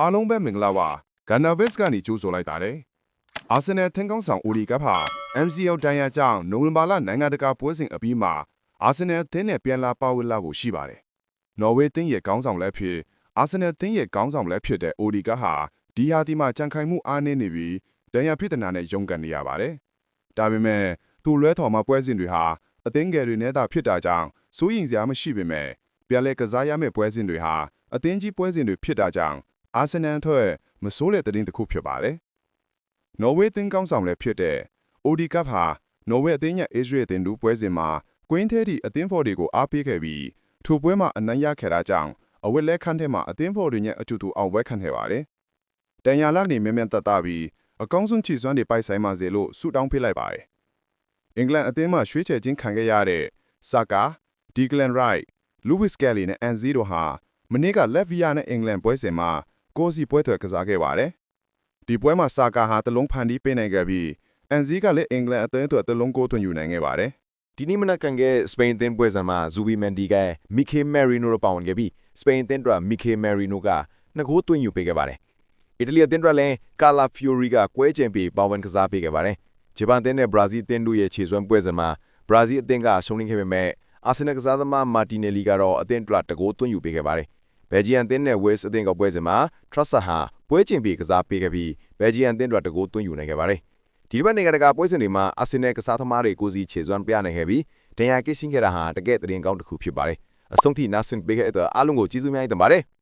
အားလုံးပဲမင်္ဂလာပါဂန်နာဗစ်ကနေကြိုးဆိုလိုက်ပါတယ်အာဆင်နယ်ထင်ကောင်းဆောင်အိုဒီကပ်ဟာ MCL တန်ရာကြောင့်နိုဝင်ဘာလနိုင်ငံတကာပွဲစဉ်အပြီးမှာအာဆင်နယ်အသင်းနဲ့ပြန်လာပါဝင်လာဖို့ရှိပါတယ်နော်ဝေးအသင်းရဲ့ကောင်းဆောင်လည်းဖြစ်အာဆင်နယ်အသင်းရဲ့ကောင်းဆောင်လည်းဖြစ်တဲ့အိုဒီကပ်ဟာဒီဟာဒီမှာကြံခိုင်မှုအားနည်းနေပြီးတန်ရာဖြစ်တဲ့နာနဲ့ရုန်းကန်နေရပါတယ်ဒါပေမဲ့သူလွဲထော်မှာပွဲစဉ်တွေဟာအသင်းငယ်တွေနဲ့သာဖြစ်တာကြောင့်စိုးရင်စရာမရှိပေမဲ့ပြန်လဲကစားရမယ့်ပွဲစဉ်တွေဟာအသင်းကြီးပွဲစဉ်တွေဖြစ်တာကြောင့် အာဆင်နယ်ထွက်မဆိုးတဲ့သတင်းတစ်ခုဖြစ်ပါတယ်။နော်ဝေးသင်းကောင်းဆောင်လည်းဖြစ်တဲ့ OD Cup ဟာနော်ဝေးအသင်းရဲ့အစ္စရေးအသင်းတို့ပွဲစဉ်မှာကွင်းထဲထိအသင်းဖော်တွေကိုအားပေးခဲ့ပြီးထိုပွဲမှာအနိုင်ရခဲ့တာကြောင့်အဝက်လက်ခန့်ထဲမှာအသင်းဖော်တွေနဲ့အကျူတူအောင်ပွဲခံခဲ့ပါတယ်။တန်ရာလကနေမြန်မြန်တက်တာပြီးအကောင်းဆုံးခြေစွမ်းတွေပိုက်ဆိုင်ပါစေလို့ဆုတောင်းပေးလိုက်ပါတယ်။အင်္ဂလန်အသင်းမှာရွှေ့ချယ်ခြင်းခံခဲ့ရတဲ့ဆာကာဒီဂလန်ရိုက်လူးဝစ်ကယ်လီနဲ့အန်ဇီတို့ဟာမနေ့ကလက်ဗီယာနဲ့အင်္ဂလန်ပွဲစဉ်မှာ ကိုယ်စီပွဲထွက်ကစားခဲ့ပါတယ်။ဒီပွဲမှာဆာကာဟာတလုံးဖန်တီးပေးနိုင်ခဲ့ပြီးအန်ဇီကလည်းအင်္ဂလန်အသင်းအတွက်တလုံးကိုသွင်းယူနိုင်ခဲ့ပါတယ်ဒီနေ့မနက်ကန်ကစပိန်အသင်းပွဲစဉ်မှာဇူဘီမန်ဒီကမီကေမယ်ရီနိုတို့ပါဝင်ခဲ့ပြီးစပိန်အသင်းတို့မီကေမယ်ရီနိုကနှစ်ဂိုးသွင်းယူပေးခဲ့ပါတယ်။အီတလီအသင်းတို့လည်းကာလာဖီယိုရီကကွဲချင်ပြီးပါဝင်ကစားပေးခဲ့ပါတယ်။ဂျပန်အသင်းနဲ့ဘရာဇီးအသင်းတို့ရဲ့ခြေစွမ်းပွဲစဉ်မှာဘရာဇီးအသင်းကရှုံးနိမ့်ခဲ့ပေမဲ့အာဆင်နယ်ကစားသမားမာတီနယ်လီကတော့အသင်းတို့တကိုးသွင်းယူပေးခဲ့ပါတယ်။ ဘယ်ဂျီယန်အသင်းနဲ့ဝေ့စ်အသင်းကပွဲစဉ်မှာထရက်ဆာဟာပွဲချင်ပြီးကစားပေးခဲ့ပြီးဘယ်ဂျီယန်အသင်းတို့တကိုးသွင်းယူနိုင်ခဲ့ပါတယ်။ဒီတစ်ပတ်နိုင်ငံတကာပွဲစဉ်တွေမှာအာဆင်နယ်ကစားသမားတွေကိုစီခြေစွမ်းပြနိုင်ခဲ့ပြီးဒဏ်ရာကိစ္စင်းခဲ့တာဟာတကယ့်သတင်းကောင်းတစ်ခုဖြစ်ပါတယ်။အဆုံးထိနာဆင်ပေးခဲ့တဲ့အတွက်အားလုံးကိုကျေးဇူးများတင်ပါတယ်။